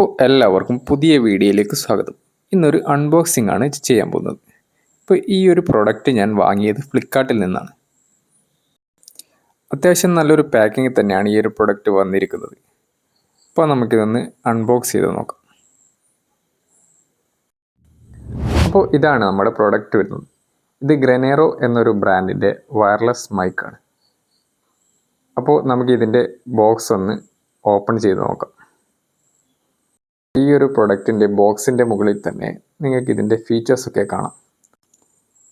അപ്പോൾ എല്ലാവർക്കും പുതിയ വീഡിയോയിലേക്ക് സ്വാഗതം. ഇന്നൊരു അൺബോക്സിംഗ് ആണ് ചെയ്യാൻ പോകുന്നത്. ഇപ്പോൾ ഈ ഒരു പ്രോഡക്റ്റ് ഞാൻ വാങ്ങിയത് ഫ്ലിപ്കാർട്ടിൽ നിന്നാണ്. അത്യാവശ്യം നല്ലൊരു പാക്കിംഗ് തന്നെയാണ് ഈ ഒരു പ്രോഡക്റ്റ് വന്നിരിക്കുന്നത്. അപ്പോൾ നമുക്കിതൊന്ന് അൺബോക്സ് ചെയ്ത് നോക്കാം. അപ്പോൾ ഇതാണ് നമ്മുടെ പ്രോഡക്റ്റ് വരുന്നത്. ഇത് ഗ്രനേറോ എന്നൊരു ബ്രാൻഡിന്റെ വയർലെസ് മൈക്കാണ് അപ്പോൾ നമുക്കിതിന്റെ ബോക്സ് ഒന്ന് ഓപ്പൺ ചെയ്ത് നോക്കാം. ഈ ഒരു പ്രൊഡക്റ്റിന്റെ ബോക്സിന്റെ മുകളിൽ തന്നെ നിങ്ങൾക്ക് ഇതിന്റെ ഫീച്ചേഴ്സൊക്കെ കാണാം.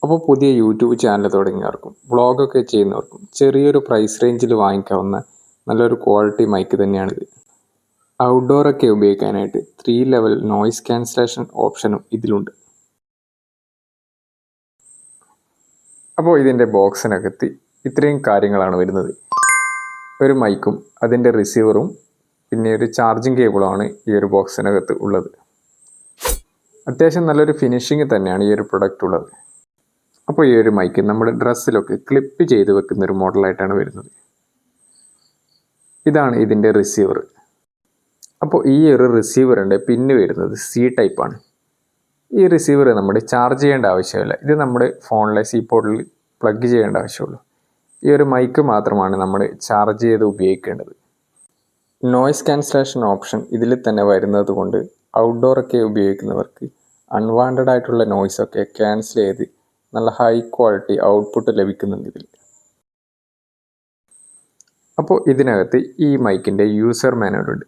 അപ്പോൾ പുതിയ യൂട്യൂബ് ചാനൽ തുടങ്ങിയവർക്കും വ്ളോഗൊക്കെ ചെയ്യുന്നവർക്കും ചെറിയൊരു പ്രൈസ് റേഞ്ചിൽ വാങ്ങിക്കാവുന്ന നല്ലൊരു ക്വാളിറ്റി മൈക്ക് തന്നെയാണിത്. ഔട്ട്ഡോറൊക്കെ ഉപയോഗിക്കാനായിട്ട് ത്രീ ലെവൽ നോയിസ് ക്യാൻസലേഷൻ ഓപ്ഷനും ഇതിലുണ്ട്. അപ്പോൾ ഇതിന്റെ ബോക്സിനകത്ത് ഇത്രയും കാര്യങ്ങളാണ് വരുന്നത്. ഒരു മൈക്കും അതിന്റെ റിസീവറും പിന്നെ ഒരു ചാർജിങ് കേബിളുമാണ് ഈ ഒരു ബോക്സിനകത്ത് ഉള്ളത്. അത്യാവശ്യം നല്ലൊരു ഫിനിഷിങ് തന്നെയാണ് ഈ ഒരു പ്രൊഡക്റ്റ് ഉള്ളത്. അപ്പോൾ ഈ ഒരു മൈക്ക് നമ്മുടെ ഡ്രസ്സിലൊക്കെ ക്ലിപ്പ് ചെയ്ത് വെക്കുന്ന ഒരു മോഡലായിട്ടാണ് വരുന്നത്. ഇതാണ് ഇതിന്റെ റിസീവർ അപ്പോൾ ഈ ഒരു റിസീവറിന്റെ പിന്ന് വരുന്നത് സി ടൈപ്പാണ് ഈ റിസീവർ നമ്മൾ ചാർജ് ചെയ്യേണ്ട ആവശ്യമില്ല. ഇത് നമ്മുടെ ഫോണിലെ സി പോർട്ടിൽ പ്ലഗ് ചെയ്യേണ്ട ആവശ്യമുള്ളൂ. ഈ ഒരു മൈക്ക് മാത്രമാണ് നമ്മൾ ചാർജ് ചെയ്ത് ഉപയോഗിക്കേണ്ടത്. നോയ്സ് ക്യാൻസലേഷൻ ഓപ്ഷൻ ഇതിൽ തന്നെ വരുന്നത് കൊണ്ട് ഔട്ട്ഡോറൊക്കെ ഉപയോഗിക്കുന്നവർക്ക് അൺവാണ്ടഡ് ആയിട്ടുള്ള നോയ്സൊക്കെ ക്യാൻസൽ ചെയ്ത് നല്ല ഹൈ ക്വാളിറ്റി ഔട്ട്പുട്ട് ലഭിക്കുന്നുണ്ട് ഇതിൽ. അപ്പോൾ ഇതിനകത്ത് ഈ മൈക്കിന്റെ യൂസർ മാനുവലുണ്ട്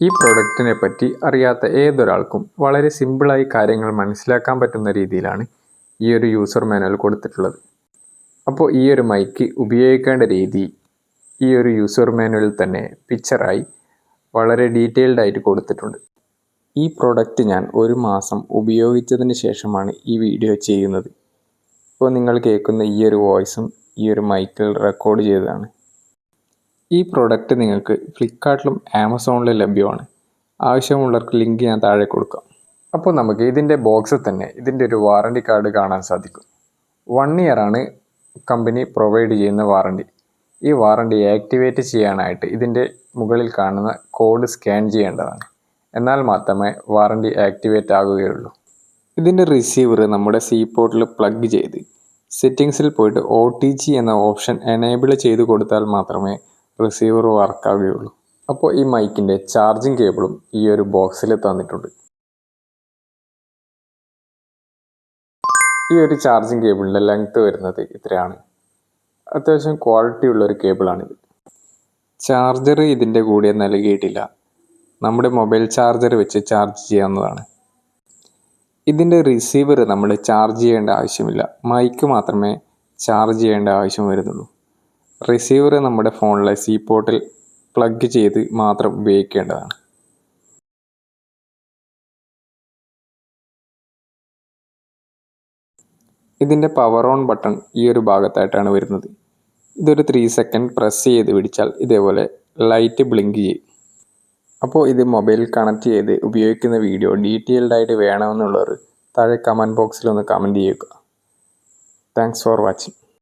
ഈ പ്രൊഡക്റ്റിനെ പറ്റി അറിയാത്ത ഏതൊരാൾക്കും വളരെ സിമ്പിളായി കാര്യങ്ങൾ മനസ്സിലാക്കാൻ പറ്റുന്ന രീതിയിലാണ് ഈ ഒരു യൂസർ മാനുവൽ കൊടുത്തിട്ടുള്ളത്. അപ്പോൾ ഈ ഒരു മൈക്ക് ഉപയോഗിക്കേണ്ട രീതി ഈ ഒരു യൂസർ മാനുവലിൽ തന്നെ പിക്ചറായി വളരെ ഡീറ്റെയിൽഡ് ആയിട്ട് കൊടുത്തിട്ടുണ്ട്. ഈ പ്രോഡക്റ്റ് ഞാൻ ഒരു മാസം ഉപയോഗിച്ചതിന് ശേഷമാണ് ഈ വീഡിയോ ചെയ്യുന്നത്. ഇപ്പോൾ നിങ്ങൾ കേൾക്കുന്ന ഈ ഒരു വോയിസും ഈ ഒരു മൈക്കിൽ റെക്കോർഡ് ചെയ്തതാണ്. ഈ പ്രോഡക്റ്റ് നിങ്ങൾക്ക് ഫ്ലിപ്കാർട്ടിലും ആമസോണിലും ലഭ്യമാണ്. ആവശ്യമുള്ളവർക്ക് ലിങ്ക് ഞാൻ താഴെ കൊടുക്കാം. അപ്പോൾ നമുക്ക് ഇതിന്റെ ബോക്സിൽ തന്നെ ഇതിന്റെ ഒരു വാറണ്ടി കാർഡ് കാണാൻ സാധിക്കും. വൺ ഇയറാണ് കമ്പനി പ്രൊവൈഡ് ചെയ്യുന്ന വാറണ്ടി ഈ വാറണ്ടി ആക്ടിവേറ്റ് ചെയ്യാനായിട്ട് ഇതിന്റെ മുകളിൽ കാണുന്ന കോഡ് സ്കാൻ ചെയ്യേണ്ടതാണ്. എന്നാൽ മാത്രമേ വാറണ്ടി ആക്ടിവേറ്റ് ആകുകയുള്ളൂ. ഇതിന്റെ റിസീവർ നമ്മുടെ സി പോർട്ടിൽ പ്ലഗ് ചെയ്ത് സെറ്റിങ്സിൽ പോയിട്ട് ഒ ടി ജി എന്ന ഓപ്ഷൻ എനേബിൾ ചെയ്ത് കൊടുത്താൽ മാത്രമേ റിസീവർ വർക്കാവുകയുള്ളൂ അപ്പോൾ ഈ മൈക്കിന്റെ ചാർജിങ് കേബിളും ഈ ഒരു ബോക്സിൽ തന്നിട്ടുണ്ട്. ഈ ഒരു ചാർജിങ് കേബിളിന്റെ ലെങ്ത് വരുന്നത് ഇത്രയാണ്. അത്യാവശ്യം ക്വാളിറ്റി ഉള്ള ഒരു കേബിളാണിത് ചാർജർ ഇതിന്റെ കൂടെ നൽകിയിട്ടില്ല. നമ്മുടെ മൊബൈൽ ചാർജർ വെച്ച് ചാർജ് ചെയ്യാവുന്നതാണ്. ഇതിന്റെ റിസീവർ നമ്മൾ ചാർജ് ചെയ്യേണ്ട ആവശ്യമില്ല. മൈക്ക് മാത്രമേ ചാർജ് ചെയ്യേണ്ട ആവശ്യം വരുന്നുള്ളൂ. റിസീവർ നമ്മുടെ ഫോണിലെ സി പോർട്ടിൽ പ്ലഗ് ചെയ്ത് മാത്രം ഉപയോഗിക്കേണ്ടതാണ്. ഇതിന്റെ പവർ ഓൺ ബട്ടൺ ഈ ഒരു ഭാഗത്തായിട്ടാണ് വരുന്നത്. ഇതൊരു ത്രീ സെക്കൻഡ് പ്രസ് ചെയ്ത് പിടിച്ചാൽ ഇതേപോലെ ലൈറ്റ് ബ്ലിങ്ക് ചെയ്യും. അപ്പോൾ ഇത് മൊബൈൽ കണക്ട് ചെയ്ത് ഉപയോഗിക്കുന്ന വീഡിയോ ഡീറ്റെയിൽഡ് ആയിട്ട് വേണമെന്നുള്ളവർ താഴെ കമന്റ് ബോക്സിൽ ഒന്ന് കമന്റ് ചെയ്യുക. Thanks for watching